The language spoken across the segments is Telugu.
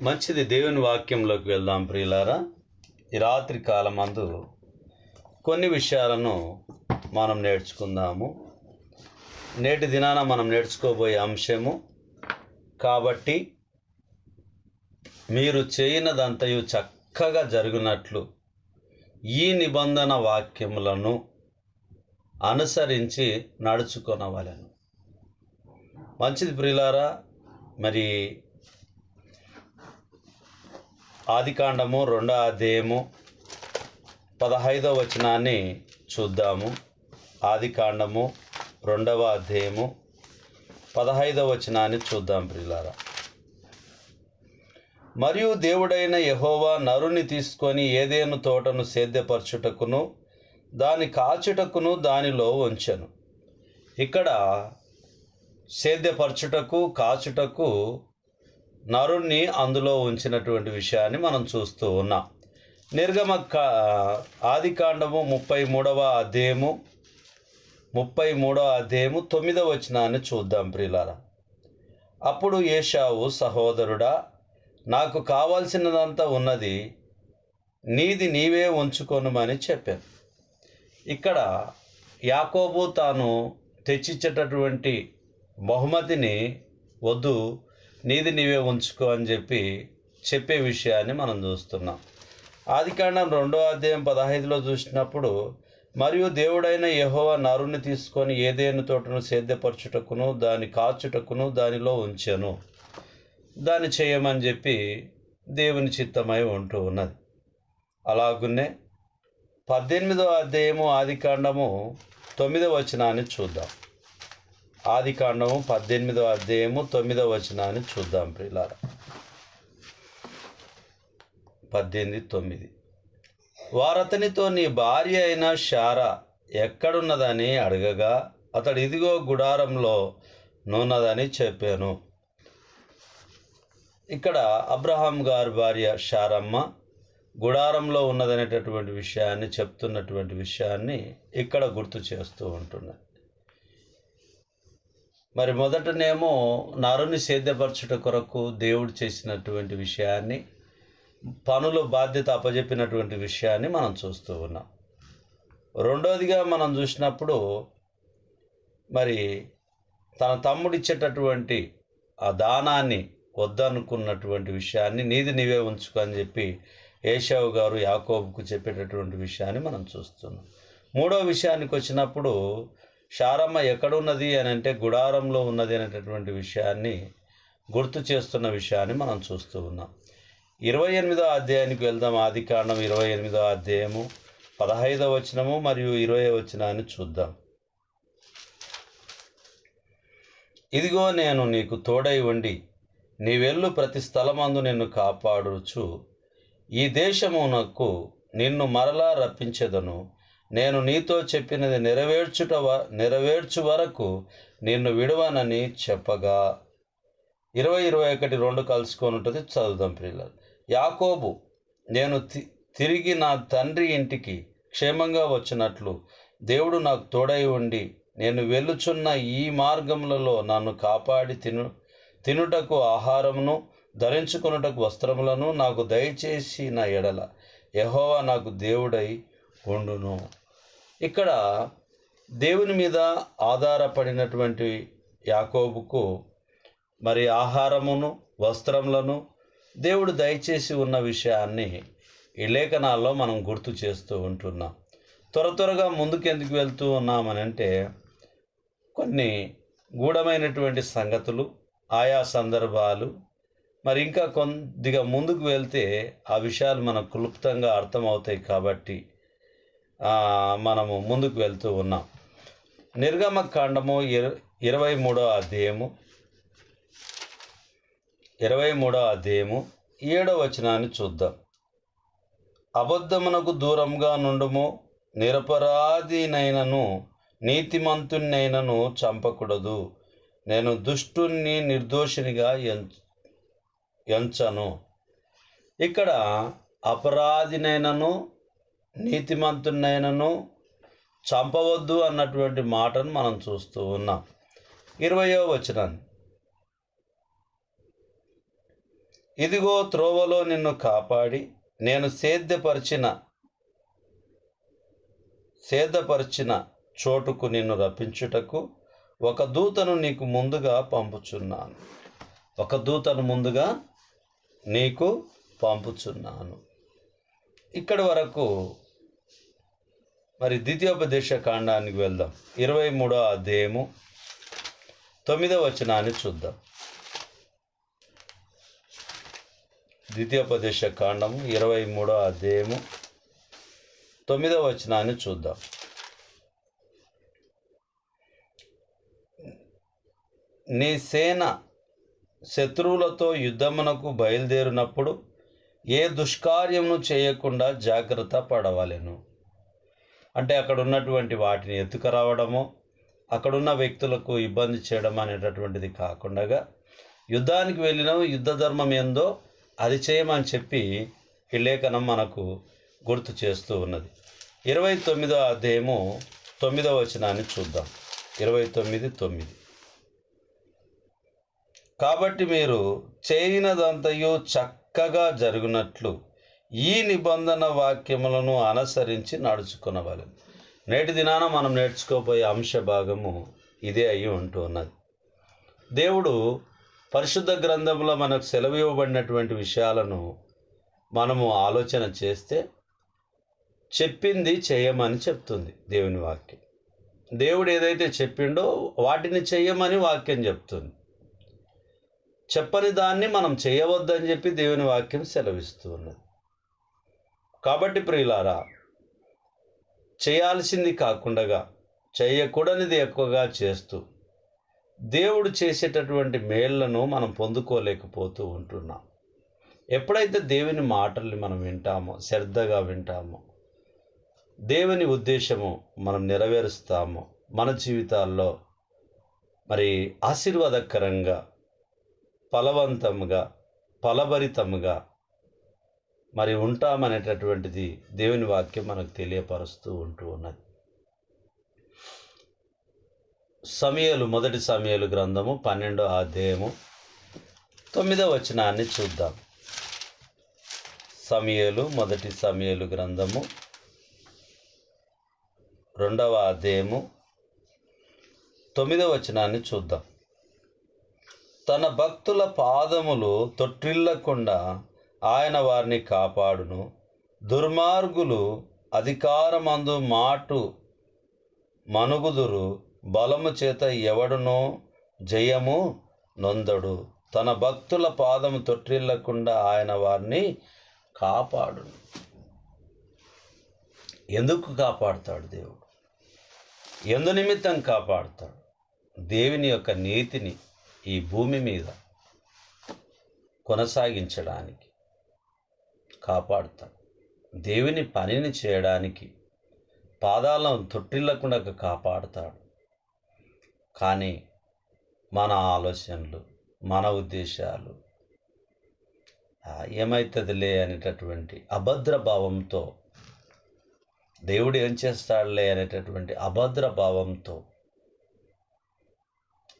మంచిది దేవుని వాక్యంలోకి వెళ్దాం ప్రియులారా. ఈ రాత్రి కాలమందు కొన్ని విషయాలను మనం నేర్చుకుందాము. నేటి దినాన మనం నేర్చుకోబోయే అంశము కాబట్టి మీరు చేయనదంతయు చక్కగా జరుగునట్లు ఈ నిబంధన వాక్యములను అనుసరించి నడుచుకొనవలెను. మంచిది ప్రియులారా మరి ఆదికాండము రెండో అధ్యాయము పదహైదవ వచనాన్ని చూద్దాము. ఆదికాండము రెండవ అధ్యాయము పదహైదవ వచనాన్ని చూద్దాం ప్రియులారా. మరియు దేవుడైన యహోవా నరుని తీసుకొని ఏదేను తోటను సేద్యపరచుటకును దాని కాచుటకును దానిలో ఉంచెను. ఇక్కడ సేద్యపరచుటకు కాచుటకు నరుణ్ణి అందులో ఉంచినటువంటి విషయాన్ని మనం చూస్తూ ఉన్నాం. నిర్గమ ఆది కాండము ముప్పై మూడవ అధ్యాయము ముప్పై మూడవ అధ్యాయము తొమ్మిదవ వచనాన్ని చూద్దాం ప్రియులారా. అప్పుడు ఏషావు సహోదరుడా నాకు కావాల్సినదంతా ఉన్నది నీది నీవే ఉంచుకొనుమని చెప్పాను. ఇక్కడ యాకోబు తాను తెచ్చిచ్చేటటువంటి బహుమతిని వద్దు నీది నీవే ఉంచుకో అని చెప్పి చెప్పే విషయాన్ని మనం చూస్తున్నాం. ఆదికాండం రెండో అధ్యాయం పదహైదులో చూసినప్పుడు మరియు దేవుడైన యహోవ నరుని తీసుకొని ఏదేను తోటను సేద్యపరచుటకును దాని కాచుటకును దానిలో ఉంచాను. దాన్ని చేయమని చెప్పి దేవుని చిత్తమై ఉంటూ ఉన్నది. అలాగునే పద్దెనిమిదవ అధ్యాయము ఆదికాండము తొమ్మిదవ వచనాన్ని చూద్దాం. ఆదికాండము పద్దెనిమిదవ అధ్యాయము తొమ్మిదవ వచనాన్ని చూద్దాం ప్రిలార పద్దెనిమిది తొమ్మిది. వారతనితో నీ భార్య అయిన షారా ఎక్కడున్నదని అడగగా అతడు ఇదిగో గుడారంలో నున్నదని చెప్పాను. ఇక్కడ అబ్రహాం గారి భార్య షారమ్మ గుడారంలో ఉన్నదనేటటువంటి విషయాన్ని చెప్తున్నటువంటి విషయాన్ని ఇక్కడ గుర్తు చేస్తూ ఉంటున్నాను మరి మొదటనేమో నరుని సేద్యపరచుట కొరకు దేవుడు చేసినటువంటి విషయాన్ని పనుల బాధ్యత అప్పజెప్పినటువంటి విషయాన్ని మనం చూస్తూ ఉన్నాం. రెండోదిగా మనం చూసినప్పుడు మరి తన తమ్ముడు ఇచ్చేటటువంటి ఆ దానాన్ని వద్దనుకున్నటువంటి విషయాన్ని నీది నీవే ఉంచుకో అని చెప్పి ఏషావు గారు యాకోబుకు చెప్పేటటువంటి విషయాన్ని మనం చూస్తున్నాం. మూడో విషయానికి వచ్చినప్పుడు షారమ్మ ఎక్కడున్నది అని అంటే గుడారంలో ఉన్నది అనేటటువంటి విషయాన్ని గుర్తు చేస్తున్న విషయాన్ని మనం చూస్తూ ఉన్నాం. ఇరవై ఎనిమిదో అధ్యాయానికి వెళ్దాం. ఆది కాండం ఇరవై ఎనిమిదో అధ్యాయము పదహైదవ వచనము మరియు ఇరవై వచనాన్ని చూద్దాం. ఇదిగో నేను నీకు తోడై ఉండి నీ వెళ్ళు ప్రతి స్థలమందు నిన్ను కాపాడుచు. ఈ దేశమునకు నిన్ను మరలా రప్పించెదను. నేను నీతో చెప్పినది నెరవేర్చుట వ నెరవేర్చు వరకు నిన్ను విడవనని చెప్పగా. ఇరవై ఇరవై ఒకటి రెండు కలుసుకొని ఉంటుంది చదువుదాం పిల్లలు యాకోబు నేను తి తిరిగి నా తండ్రి ఇంటికి క్షేమంగా వచ్చినట్లు దేవుడు నాకు తోడై ఉండి నేను వెళ్ళుచున్న ఈ మార్గములలో నన్ను కాపాడి తిను తినుటకు ఆహారమును ధరించుకున్నటకు వస్త్రములను నాకు దయచేసి నా ఎడల యహోవా నాకు దేవుడై ఉండును. ఇక్కడ దేవుని మీద ఆధారపడినటువంటి యాకోబుకు మరి ఆహారమును వస్త్రములను దేవుడు దయచేసి ఉన్న విషయాన్ని ఈ లేఖనాల్లో మనం గుర్తు చేస్తూ ఉంటున్నాం. త్వర త్వరగా ముందుకెందుకు వెళ్తూ ఉన్నామనంటే కొన్ని గూఢమైనటువంటి సంగతులు ఆయా సందర్భాలు మరి ఇంకా కొద్దిగా ముందుకు వెళ్తే ఆ విషయాలు మనకు క్లుప్తంగా అర్థమవుతాయి కాబట్టి మనము ముందుకు వెళ్తూ ఉన్నాం. నిర్గమ కాండము ఇర ఇరవై మూడో అధ్యాయము. ఇరవై మూడో అధ్యాయము ఏడో వచనాన్ని చూద్దాం. అబద్ధమునకు దూరంగా నుండుము నిరపరాధినైనను నీతిమంతునైనను చంపకూడదు. నేను దుష్టుణ్ణి నిర్దోషినిగా ఎంచను. ఇక్కడ అపరాధినైనను నీతిమంతునైనను చంపవద్దు అన్నటువంటి మాటను మనం చూస్తూ ఉన్నాం. ఇరవయో వచనాన్ని ఇదిగో త్రోవలో నిన్ను కాపాడి నేను సేద్యపరిచిన సేదపరిచిన చోటుకు నిన్ను రప్పించుటకు ఒక దూతను నీకు ముందుగా పంపుచున్నాను. ఒక దూతను ముందుగా నీకు పంపుచున్నాను. ఇక్కడి వరకు మరి ద్వితీయోపదేశ కాండానికి వెళ్దాం. ఇరవై మూడో అధ్యాయము తొమ్మిదో వచనాన్ని చూద్దాం. ద్వితీయోపదేశ కాండము ఇరవై మూడో అధ్యాయము తొమ్మిదో వచనాన్ని చూద్దాం. నీ సేన శత్రువులతో యుద్ధమునకు బయలుదేరినప్పుడు ఏ దుష్కార్యమును చేయకుండా జాగ్రత్త పడవలెను. అంటే అక్కడ ఉన్నటువంటి వాటిని ఎత్తుకురావడము అక్కడున్న వ్యక్తులకు ఇబ్బంది చేయడం అనేటటువంటిది కాకుండా యుద్ధానికి వెళ్ళిన యుద్ధ ధర్మం ఏందో అది చేయమని చెప్పి ఈ లేఖనం మనకు గుర్తు చేస్తూ ఉన్నది. ఇరవై తొమ్మిదో అధ్యాయము తొమ్మిదో వచనాన్ని చూద్దాం. ఇరవై తొమ్మిది తొమ్మిది. కాబట్టి మీరు చేయనదంతయు చక్కగా జరుగునట్లు ఈ నిబంధన వాక్యములను అనుసరించి నడుచుకునవాలి నేటి దినాన మనం నేర్చుకోబోయే అంశ భాగము ఇదే అయి ఉంటూ ఉన్నది దేవుడు పరిశుద్ధ గ్రంథంలో మనకు సెలవు ఇవ్వబడినటువంటి విషయాలను మనము ఆలోచన చేస్తే చెప్పింది చేయమని చెప్తుంది దేవుని వాక్యం. దేవుడు ఏదైతే చెప్పిండో వాటిని చెయ్యమని వాక్యం చెప్తుంది. చెప్పని దాన్ని మనం చేయవద్దని చెప్పి దేవుని వాక్యం సెలవిస్తూ ఉన్నది. కాబట్టి ప్రియులారా చేయాల్సింది కాకుండా చేయకూడనిది ఎక్కువగా చేస్తూ దేవుడు చేసేటటువంటి మేళ్ళను మనం పొందుకోలేకపోతూ ఉంటున్నాం. ఎప్పుడైతే దేవుని మాటల్ని మనం వింటామో శ్రద్ధగా వింటామో దేవుని ఉద్దేశము మనం నెరవేరుస్తామో మన జీవితాల్లో మరి ఆశీర్వాదకరంగా ఫలవంతంగా ఫలభరితముగా మరి ఉంటామనేటటువంటిది దేవుని వాక్యం మనకు తెలియపరుస్తూ ఉంటూ ఉన్నది. సమయలు మొదటి సమయలు గ్రంథము పన్నెండో అధ్యాయము తొమ్మిదో వచనాన్ని చూద్దాం. సమయలు మొదటి సమయలు గ్రంథము రెండవ అధ్యాయము తొమ్మిదవ వచనాన్ని చూద్దాం. తన భక్తుల పాదములు తొట్టిల్లకుండా ఆయన వారిని కాపాడును. దుర్మార్గులు అధికారమందు మాటు మనుగుదురు బలము చేత ఎవడునో జయము నొందడు. తన భక్తుల పాదము తొట్టిల్లకుండా ఆయన వారిని కాపాడును. ఎందుకు కాపాడుతాడు దేవుడు? ఎందు నిమిత్తం కాపాడుతాడు? దేవుని యొక్క నీతిని ఈ భూమి మీద కొనసాగించడానికి. కాపాడుతాడు దేవుని పనిని చేయడానికి పాదాలను తొట్టిల్లకుండా కాపాడుతాడు. కానీ మన ఆలోచనలు మన ఉద్దేశాలు ఏమవుతుందిలే అనేటటువంటి అభద్ర భావంతో దేవుడు ఏం చేస్తాడులే అనేటటువంటి అభద్ర భావంతో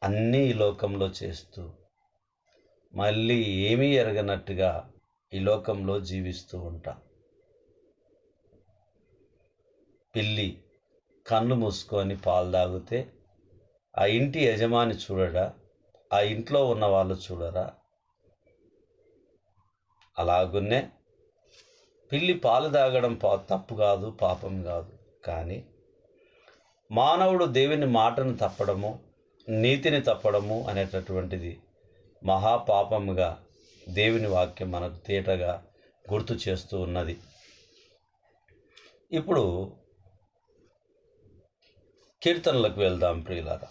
అన్నీ ఈ లోకంలో చేస్తూ మళ్ళీ ఏమీ ఎరగనట్టుగా ఈ లోకంలో జీవిస్తూ ఉంటాం. పిల్లి కళ్ళు మూసుకొని పాలు తాగితే ఆ ఇంటి యజమాని చూడడా? ఆ ఇంట్లో ఉన్న వాళ్ళు చూడరా? అలాగున్నే పిల్లి పాలు తాగడం పా తప్పు కాదు పాపం కాదు. కానీ మానవుడు దేవుని మాటను తప్పడము నీతిని తప్పడము అనేటటువంటిది మహాపాపముగా దేవుని వాక్యం మనకు తేటగా గుర్తు చేస్తూ ఉన్నది. ఇప్పుడు కీర్తనలకు వెళ్దాం ప్రియులారా.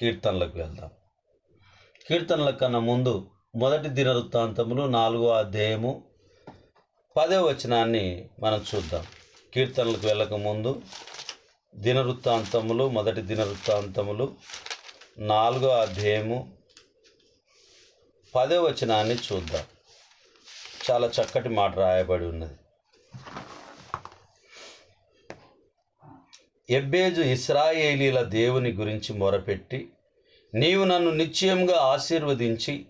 కీర్తనలకు వెళ్దాం. కీర్తనల కన్నా ముందు మొదటి దినవృత్తాంతములు నాలుగో అధ్యాయము పదే వచనాన్ని మనం చూద్దాం. కీర్తనలకు వెళ్ళక ముందు దినవృత్తాంతములు మొదటి దినవృత్తాంతములు నాలుగో అధ్యాయము పదే వచనాన్ని చూద్దాం. చాలా చక్కటి మాట రాయబడి ఉన్నది. ఎబ్బేజు ఇస్రాయేలీల దేవుని గురించి మొరపెట్టి నీవు నన్ను నిశ్చయంగా ఆశీర్వదించి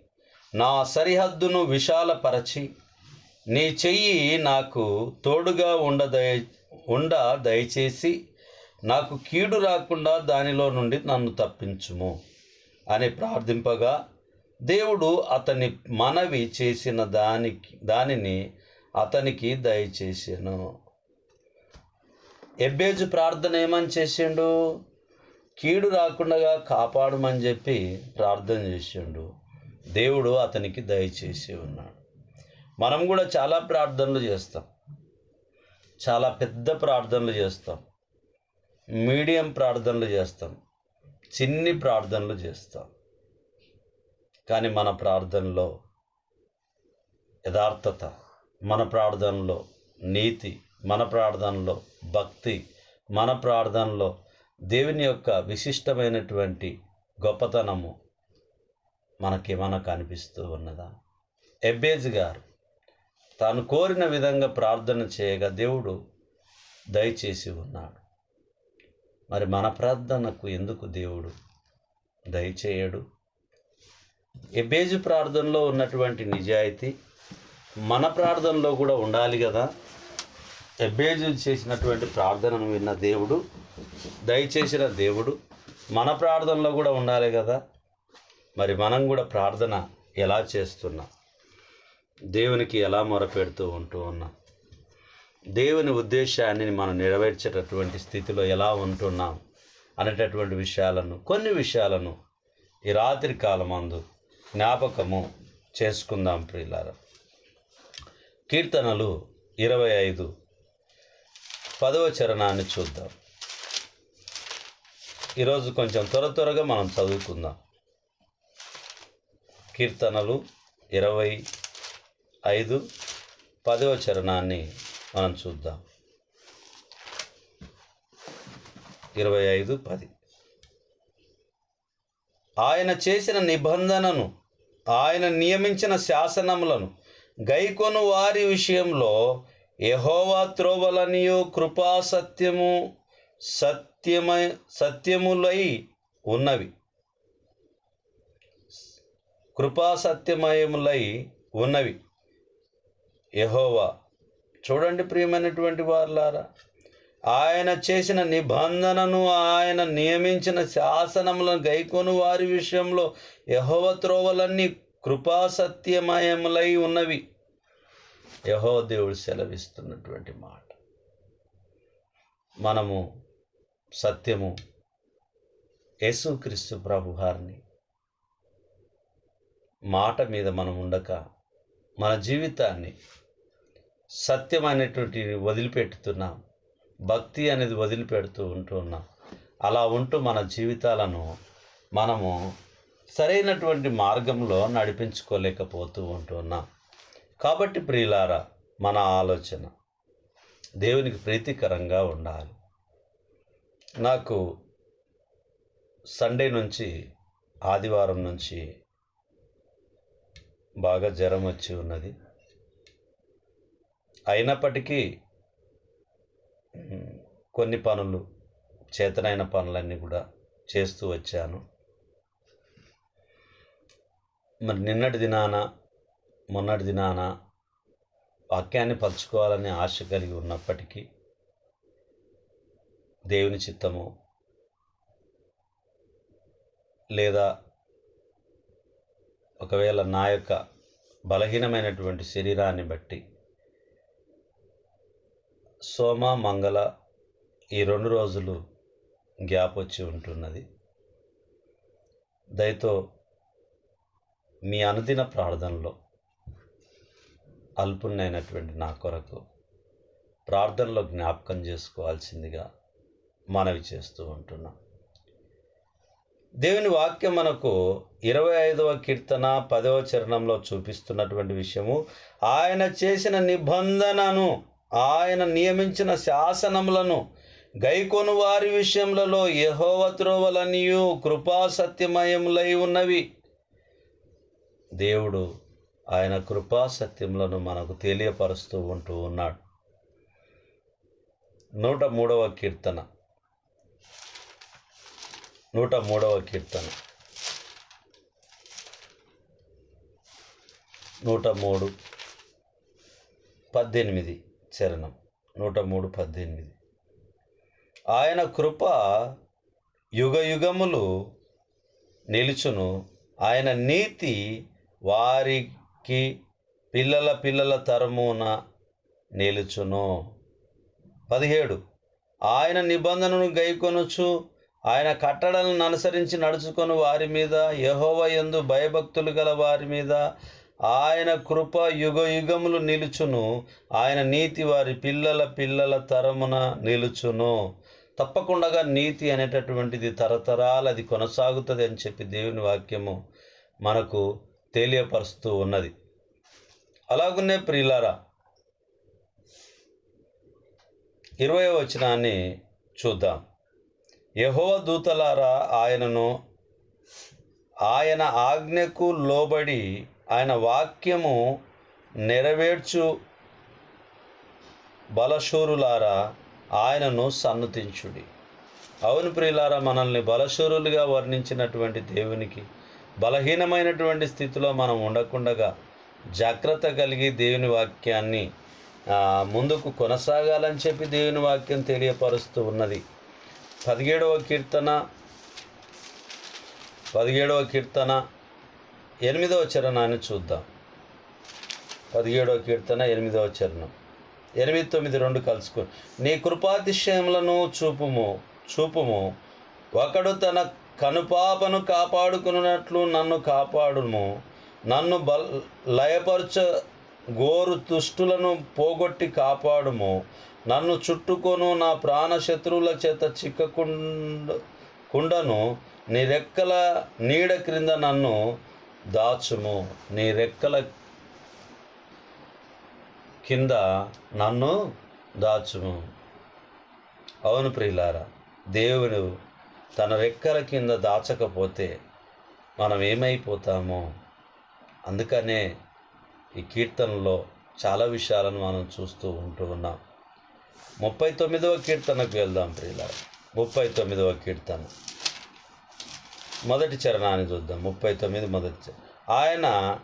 నా సరిహద్దును విశాలపరచి నీ చెయ్యి నాకు తోడుగా ఉండదయ ఉండ దయచేసి నాకు కీడు రాకుండా దానిలో నుండి నన్ను తప్పించుము అని ప్రార్థింపగా దేవుడు అతని మనవి చేసిన దానికి దానిని అతనికి దయచేసాను ఎబ్బేజు ప్రార్థన ఏమని చేసిండు? కీడు రాకుండా కాపాడమని చెప్పి ప్రార్థన చేసిండు. దేవుడు అతనికి దయచేసి ఉన్నాడు. మనం కూడా చాలా ప్రార్థనలు చేస్తాం. చాలా పెద్ద ప్రార్థనలు చేస్తాం. మీడియం ప్రార్థనలు చేస్తాం. చిన్ని ప్రార్థనలు చేస్తాం. కానీ మన ప్రార్థనలో యథార్థత మన ప్రార్థనలో నీతి మన ప్రార్థనలో భక్తి మన ప్రార్థనలో దేవుని యొక్క విశిష్టమైనటువంటి గొప్పతనము మనకేమైనా కనిపిస్తూ ఉన్నదా? ఎబ్బేజ్ గారు తాను కోరిన విధంగా ప్రార్థన చేయగా దేవుడు దయచేసి ఉన్నాడు. మరి మన ప్రార్థనకు ఎందుకు దేవుడు దయచేయడు ఎబేజు ప్రార్థనలో ఉన్నటువంటి నిజాయితీ మన ప్రార్థనలో కూడా ఉండాలి కదా. ఎబేజు చేసినటువంటి ప్రార్థనను విన్న దేవుడు దయచేసిన దేవుడు మన ప్రార్థనలో కూడా ఉండాలి కదా. మరి మనం కూడా ప్రార్థన ఎలా చేస్తున్నాం దేవునికి ఎలా మొరపెడుతూ ఉంటూ ఉన్నాం దేవుని ఉద్దేశాన్ని మనం నెరవేర్చేటటువంటి స్థితిలో ఎలా ఉంటున్నాం అనేటటువంటి విషయాలను కొన్ని విషయాలను ఈ రాత్రి కాలమందు జ్ఞాపకము చేసుకుందాం ప్రియులార. కీర్తనలు ఇరవై ఐదు. పదవ చరణాన్ని చూద్దాం. ఈరోజు కొంచెం త్వర త్వరగా మనం చదువుకుందాం. కీర్తనలు ఇరవై ఐదు. పదవ చరణాన్ని మనం చూద్దాం. ఇరవై ఐదు పది. ఆయన చేసిన నిబంధనను ఆయన నియమించిన శాసనములను గైకొను వారి విషయంలో యహోవా త్రోవలనియు కృపా సత్యము సత్యమై సత్యములై ఉన్నవి. కృపా సత్యమయములై ఉన్నవి. యహోవా. చూడండి ప్రియమైనటువంటి వారులారా ఆయన చేసిన నిబంధనను ఆయన నియమించిన శాసనములను గైకొని వారి విషయంలో యహోవ త్రోవలన్నీ కృపాసత్యమయములై ఉన్నవి. యహో దేవుడు సెలవిస్తున్నటువంటి మాట. మనము సత్యము యేసుక్రీస్తు ప్రభు గారిని మాట మీద మనం ఉండక మన జీవితాన్ని సత్యమైనటువంటి వదిలిపెట్టుతున్నాం. భక్తి అనేది వదిలిపెడుతూ ఉంటున్నాం అలా ఉంటూ మన జీవితాలను మనము సరైనటువంటి మార్గంలో నడిపించుకోలేకపోతూ ఉంటున్నాం కాబట్టి ప్రియులారా మన ఆలోచన దేవునికి ప్రీతికరంగా ఉండాలి. నాకు సండే నుంచి ఆదివారం నుంచి బాగా జ్వరం వచ్చి ఉన్నది. అయినప్పటికీ కొన్ని పనులు చేతనైన పనులన్నీ కూడా చేస్తూ వచ్చాను. మరి నిన్నటి దినాన మొన్నటి దినాన వాక్యాన్ని పలుచుకోవాలనే ఆశ కలిగి ఉన్నప్పటికీ దేవుని చిత్తము లేదా ఒకవేళ నా యొక్క బలహీనమైనటువంటి శరీరాన్ని బట్టి సోమ మంగళ ఈ రెండు రోజులు గ్యాప్ వచ్చి ఉంటున్నది. దయతో మీ అనుదిన ప్రార్థనలో అల్పుణ్ణైనటువంటి నా కొరకు ప్రార్థనలో జ్ఞాపకం చేసుకోవాల్సిందిగా మనవి చేస్తూ ఉంటున్నాం. దేవుని వాక్యం మనకు ఇరవై ఐదవ కీర్తన పదవ చరణంలో చూపిస్తున్నటువంటి విషయము ఆయన చేసిన నిబంధనను ఆయన నియమించిన శాసనములను గైకొను వారి విషయములలో యహోవ త్రోవలనియు కృపా సత్యమయములై ఉన్నవి. దేవుడు ఆయన కృపా సత్యములను మనకు తెలియపరుస్తూ ఉంటూ ఉన్నాడు. నూట మూడవ కీర్తన. నూట మూడవ కీర్తన. నూట మూడు పద్దెనిమిది. చరణం నూట మూడు పద్దెనిమిది. ఆయన కృప యుగ యుగములు నిలుచును. ఆయన నీతి వారికి పిల్లల పిల్లల తరమున నిలుచును. పదిహేడు. ఆయన నిబంధనను గైకొనుచు ఆయన కట్టడలను అనుసరించి నడుచుకొని వారి మీద యహోవ యందు భయభక్తులు గల వారి మీద ఆయన కృప యుగ యుగములు నిలుచును. ఆయన నీతి వారి పిల్లల పిల్లల తరమున నిలుచును. తప్పకుండా నీతి అనేటటువంటిది తరతరాలు అది కొనసాగుతుంది అని చెప్పి దేవుని వాక్యము మనకు తెలియపరుస్తూ ఉన్నది. అలాగునే ప్రియులారా ఇరవై వచనాన్ని చూద్దాం. యహో దూతలారా ఆయనను ఆయన ఆజ్ఞకు లోబడి ఆయన వాక్యము నెరవేర్చు బలశూరులారా ఆయనను సన్నతించుడి. అవును ప్రియులారా మనల్ని బలశూరులుగా వర్ణించినటువంటి దేవునికి బలహీనమైనటువంటి స్థితిలో మనం ఉండకుండగా జాగ్రత్త కలిగి దేవుని వాక్యాన్ని ముందుకు కొనసాగాలని చెప్పి దేవుని వాక్యం తెలియపరుస్తూ ఉన్నది. పదిహేడవ కీర్తన పదిహేడవ కీర్తన ఎనిమిదవ చరణాన్ని చూద్దాం. పదిహేడవ కీర్తన ఎనిమిదవ చరణం. ఎనిమిది తొమ్మిది రెండు కలుసుకో. నీ కృపాతిశయములను చూపుము చూపుము. ఒకడు తన కనుపాపను కాపాడుకున్నట్లు నన్ను కాపాడుము. నన్ను బల్ లయపరచ గోరు దుష్టులను పోగొట్టి కాపాడుము. నన్ను చుట్టుకొను నా ప్రాణ శత్రువుల చేత చిక్కకుండ కుండను నీ రెక్కల నీడ క్రింద నన్ను దాచుము. నీ రెక్కల కింద నన్ను దాచుము. అవును ప్రియులారా దేవుడు తన రెక్కల కింద దాచకపోతే మనం ఏమైపోతామో? అందుకనే ఈ కీర్తనలో చాలా విషయాలను మనం చూస్తూ ఉంటూ ఉన్నాం. ముప్పై తొమ్మిదవ కీర్తనకు వెళ్దాం ప్రియులారా. ముప్పై తొమ్మిదవ కీర్తన. మొదటి చరణాన్ని చూద్దాం. ముప్పై తొమ్మిది మొదటి చరణం. ఆయన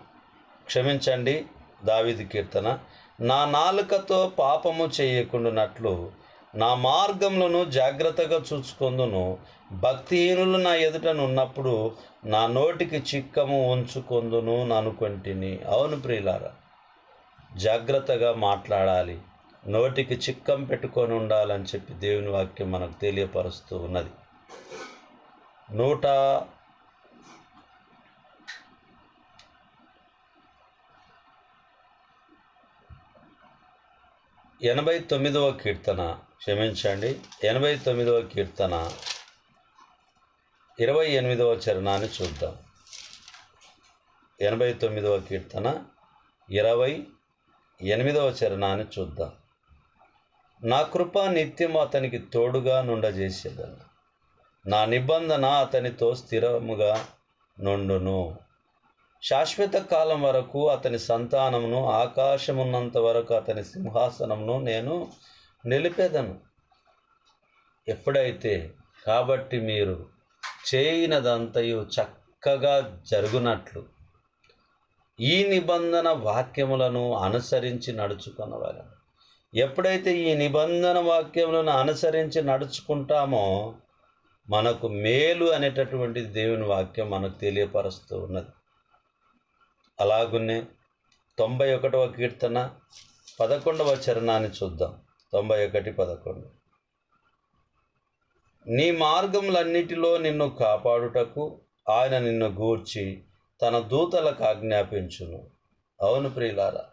క్షమించండి దావిది కీర్తన నా నాలుకతో పాపము చేయకుండానట్లు నా మార్గములను జాగ్రత్తగా చూచుకొందును భక్తిహీనులు నా ఎదుటనున్నప్పుడు నా నోటికి చిక్కము ఉంచుకొందును అనుకుంటుని అవును ప్రియులారా జాగ్రత్తగా మాట్లాడాలి. నోటికి చిక్కం పెట్టుకొని ఉండాలని చెప్పి దేవుని వాక్యం మనకు తెలియపరుస్తూ ఉన్నది. నూట ఎనభై తొమ్మిదవ కీర్తన క్షమించండి. ఎనభై తొమ్మిదవ కీర్తన ఇరవై ఎనిమిదవ చరణాన్ని చూద్దాం. ఎనభై తొమ్మిదవ కీర్తన ఇరవై ఎనిమిదవ చరణాన్ని చూద్దాం. నా కృప నిత్యం అతనికి తోడుగా నుండజేసేదను. నా నిబంధన అతనితో స్థిరముగా నుండును. శాశ్వత కాలం వరకు అతని సంతానమును ఆకాశమున్నంత వరకు అతని సింహాసనమును నేను నిలిపేదను. ఎప్పుడైతే? కాబట్టి మీరు చేయినదంతయు చక్కగా జరుగునట్లు. ఈ నిబంధన వాక్యములను అనుసరించి నడుచుకొనవలను. ఎప్పుడైతే ఈ నిబంధన వాక్యములను అనుసరించి నడుచుకుంటామో మనకు మేలు అనేటటువంటి దేవుని వాక్యం మనకు తెలియపరుస్తూ ఉన్నది. అలాగునే తొంభై ఒకటవ కీర్తన పదకొండవ చరణాన్ని చూద్దాం. తొంభై ఒకటి పదకొండు. నీ మార్గములన్నిటిలో నిన్ను కాపాడుటకు ఆయన నిన్ను గూర్చి తన దూతలకు ఆజ్ఞాపించును. అవును ప్రియులారా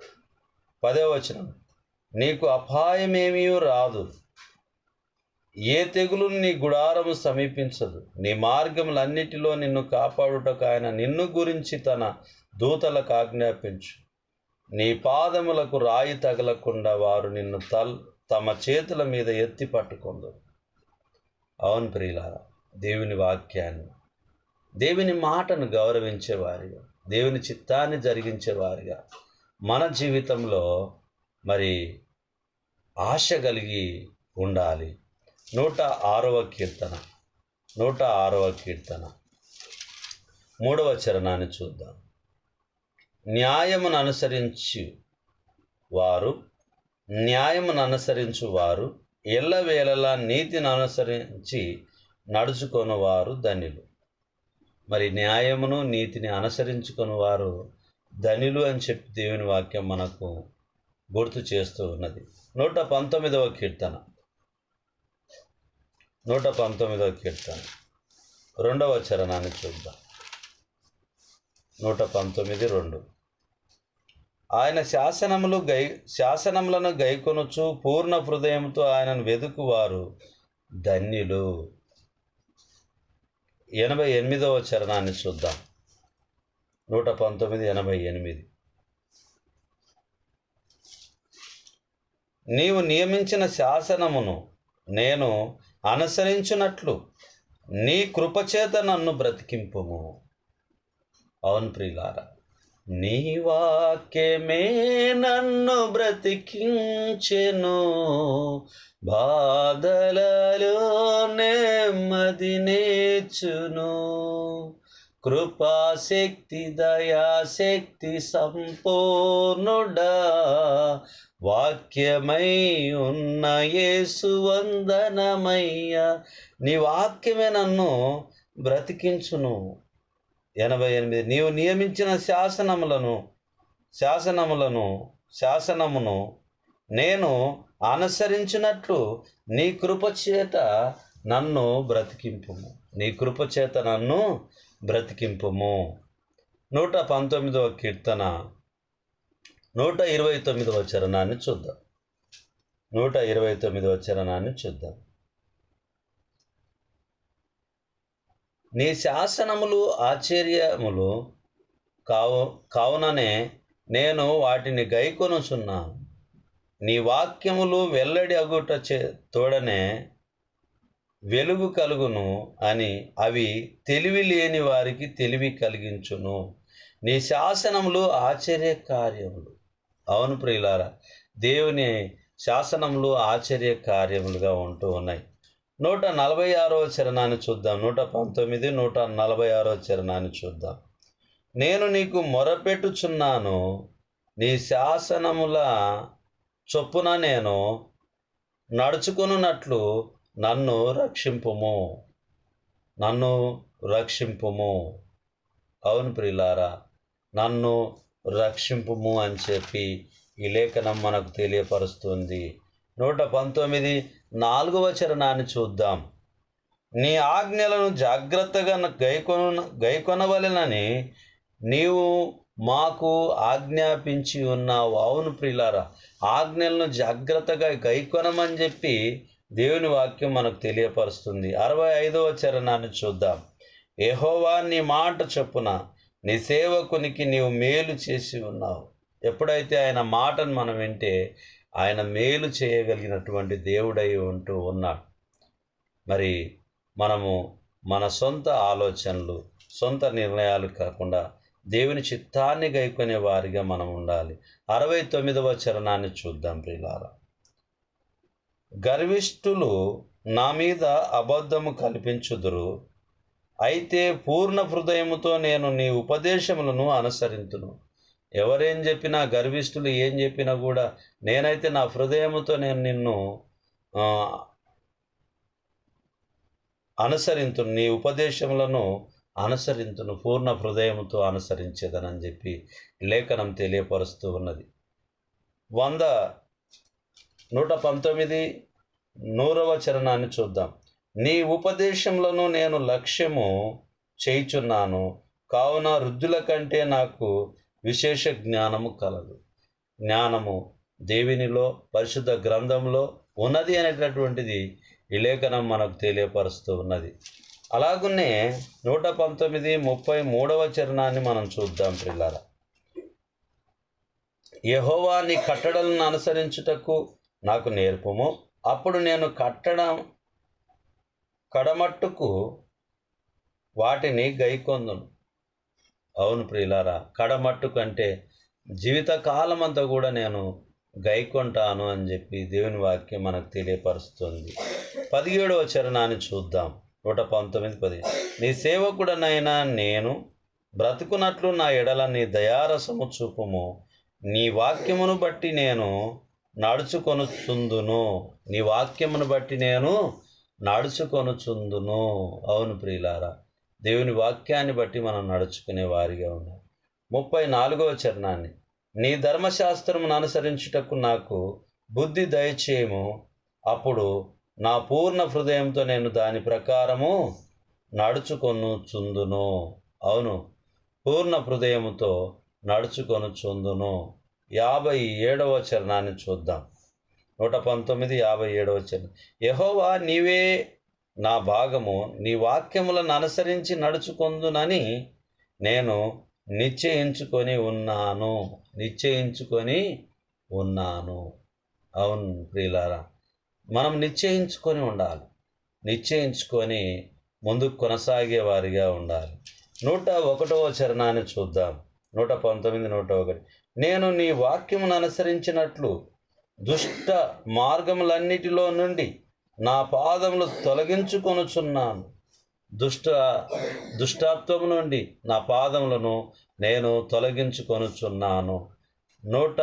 పదే వచనం. నీకు అపాయమేమీ రాదు. ఏ తెగులు నీ గుడారము సమీపించదు. నీ మార్గములన్నిటిలో నిన్ను కాపాడుటకు ఆయన నిన్ను గురించి తన దూతలకు ఆజ్ఞాపించు. నీ పాదములకు రాయి తగలకుండా వారు నిన్ను తల్ తమ చేతుల మీద ఎత్తి పట్టుకుందు అవును ప్రియులారా దేవుని వాక్యాన్ని దేవుని మాటను గౌరవించేవారిగా దేవుని చిత్తాన్ని జరిగించేవారిగా మన జీవితంలో మరి ఆశ కలిగి ఉండాలి. నూట ఆరవ కీర్తన. నూట ఆరవ కీర్తన. మూడవ చరణాన్ని చూద్దాం. న్యాయమును అనుసరించి వారు న్యాయమును అనుసరించు వారు ఎల్లవేళలా నీతిని అనుసరించి నడుచుకొని వారు ధనిలు. మరి న్యాయమును నీతిని అనుసరించుకొని వారు ధనిలు అని చెప్పి దేవుని వాక్యం మనకు గుర్తు చేస్తూ ఉన్నది. నూట పంతొమ్మిదవ కీర్తన. నూట పంతొమ్మిదవ కీర్తన. రెండవ చరణాన్ని చూద్దాం. నూట పంతొమ్మిది రెండు. ఆయన శాసనములు గై శాసనములను గైకొనుచు పూర్ణ హృదయంతో ఆయనను వెదుకువారు ధన్యులు. ఎనభై ఎనిమిదవ చరణాన్ని చూద్దాం. నూట పంతొమ్మిది ఎనభై ఎనిమిది. నీవు నియమించిన శాసనమును నేను అనుసరించున్నట్లు నీ కృపచేత నన్ను బ్రతికింపుము. అవును ప్రియులారా నీ వాక్యమే నన్ను బ్రతికించెను. బాధలలో నెమ్మది నేర్చును. కృపాశక్తి దయాశక్తి సంపూర్ణుడా. వాక్యమై ఉన్న యేసు వందనమయ్య. నీ వాక్యమే నన్ను బ్రతికించును. ఎనభై ఎనిమిది. నీవు నియమించిన శాసనములను శాసనములను శాసనమును నేను అనుసరించినట్లు నీ కృపచేత నన్ను బ్రతికింపుము. నీ కృపచేత నన్ను బ్రతికింపుము. నూట పంతొమ్మిదవ కీర్తన. నూట ఇరవై తొమ్మిదవ చరణాన్ని చూద్దాం. నూట ఇరవై తొమ్మిదవ చరణాన్ని చూద్దాం. నీ శాసనములు ఆశ్చర్యములు కావు కావుననే నేను వాటిని గైకొనుచున్నాను. నీ వాక్యములు వెల్లడి అగుట చే తోడనే వెలుగు కలుగును అని అవి తెలివి లేని వారికి తెలివి కలిగించును. నీ శాసనములు ఆశ్చర్య కార్యములు అవును ప్రియులారా దేవుని శాసనములు ఆశ్చర్య కార్యములుగా ఉంటూ ఉన్నాయి. నూట నలభై ఆరో చరణాన్ని చూద్దాం. నూట పంతొమ్మిది నూట నలభై ఆరో చరణాన్ని చూద్దాం. నేను నీకు మొరపెట్టుచున్నాను నీ శాసనముల చొప్పున నేను నడుచుకున్నట్లు నన్ను రక్షింపుము. నన్ను రక్షింపుము. అవును ప్రియులారా నన్ను రక్షింపుము అని చెప్పి ఈ లేఖనం మనకు తెలియపరుస్తుంది. నూట పంతొమ్మిది నాలుగవ చరణాన్ని చూద్దాం. నీ ఆజ్ఞలను జాగ్రత్తగా గైకొన గైకొనవలెనని నీవు మాకు ఆజ్ఞాపించి ఉన్నావు. అవును ప్రిలారా ఆజ్ఞలను జాగ్రత్తగా గైకొనమని చెప్పి దేవుని వాక్యం మనకు తెలియపరుస్తుంది. అరవై ఐదవ చరణాన్ని చూద్దాం. ఏహోవా నీ మాట చొప్పున నీ సేవకునికి నీవు మేలు చేసి ఉన్నావు. ఎప్పుడైతే ఆయన మాటను మనం వింటే ఆయన మేలు చేయగలిగినటువంటి దేవుడై ఉంటూ ఉన్నాడు. మరి మనము మన సొంత ఆలోచనలు సొంత నిర్ణయాలు కాకుండా దేవుని చిత్తాన్ని గైకొనే వారిగా మనం ఉండాలి. అరవై తొమ్మిదవ చరణాన్ని చూద్దాం ప్రియులారా. గర్విష్ఠులు నా మీద అబద్ధము కల్పించుదురు. అయితే పూర్ణ హృదయముతో నేను నీ ఉపదేశములను అనుసరింతును. ఎవరేం చెప్పినా గర్విష్ఠులు ఏం చెప్పినా కూడా నేనైతే నా హృదయముతో నేను నిన్ను అనుసరింతును నీ ఉపదేశములను అనుసరింతును పూర్ణ హృదయముతో అనుసరించేదనని చెప్పి లేఖనం తెలియపరుస్తూ ఉన్నది. వంద నూట పంతొమ్మిది నూరవ చరణాన్ని చూద్దాం. నీ ఉపదేశములను నేను లక్ష్యము చేయుచున్నాను. కావున వృద్ధుల కంటే నాకు విశేష జ్ఞానము కలదు. జ్ఞానము దేవునిలో పరిశుద్ధ గ్రంథంలో ఉన్నది అనేటటువంటిది ఈ లేఖనం మనకు తెలియపరుస్తూ ఉన్నది. అలాగునే నూట పంతొమ్మిది ముప్పై మూడవ చరణాన్ని మనం చూద్దాం పిల్లల యహోవా నీ కట్టడలను అనుసరించుటకు నాకు నేర్పము. అప్పుడు నేను కట్టడం కడమట్టుకు వాటిని గైకొందును. అవును ప్రియులారా కడమట్టు కంటే జీవితకాలం అంతా కూడా నేను గైకొంటాను అని చెప్పి దేవుని వాక్యం మనకు తెలియపరుస్తుంది. పదిహేడవ చరణాన్ని చూద్దాం. నూట పంతొమ్మిది పది. నీ సేవకుడనైనా నేను బ్రతుకునట్లు నా ఎడల నీ దయారసము చూపుము. నీ వాక్యమును బట్టి నేను నడుచుకొనుచుందును. నీ వాక్యమును బట్టి నేను నడుచుకొనుచుందును. అవును ప్రియులారా దేవుని వాక్యాన్ని బట్టి మనం నడుచుకునే వారిగా ఉన్నాం ముప్పై నాలుగవ చరణాన్ని. నీ ధర్మశాస్త్రమును అనుసరించుటకు నాకు బుద్ధి దయచేయము. అప్పుడు నా పూర్ణ హృదయంతో నేను దాని ప్రకారము నడుచుకొను చుందును అవును పూర్ణ హృదయముతో నడుచుకొను చుందును యాభై ఏడవ చరణాన్ని చూద్దాం. నూట పంతొమ్మిది యాభై ఏడవ చరణం యహోవా నీవే నా భాగము నీ వాక్యములను అనుసరించి నడుచుకుందునని నేను నిశ్చయించుకొని ఉన్నాను నిశ్చయించుకొని ఉన్నాను. అవును ప్రియులారా మనం నిశ్చయించుకొని ఉండాలి నిశ్చయించుకొని ముందుకు కొనసాగే వారిగా ఉండాలి. నూట ఒకటవ చరణాన్ని చూద్దాం. నూట పంతొమ్మిది నూట ఒకటి. నేను నీ వాక్యమును అనుసరించినట్లు దుష్ట మార్గములన్నిటిలో నుండి నా పాదములు తొలగించుకొనుచున్నాను. దుష్ట దుష్టాత్వము నుండి నా పాదములను నేను తొలగించుకొనుచున్నాను. నూట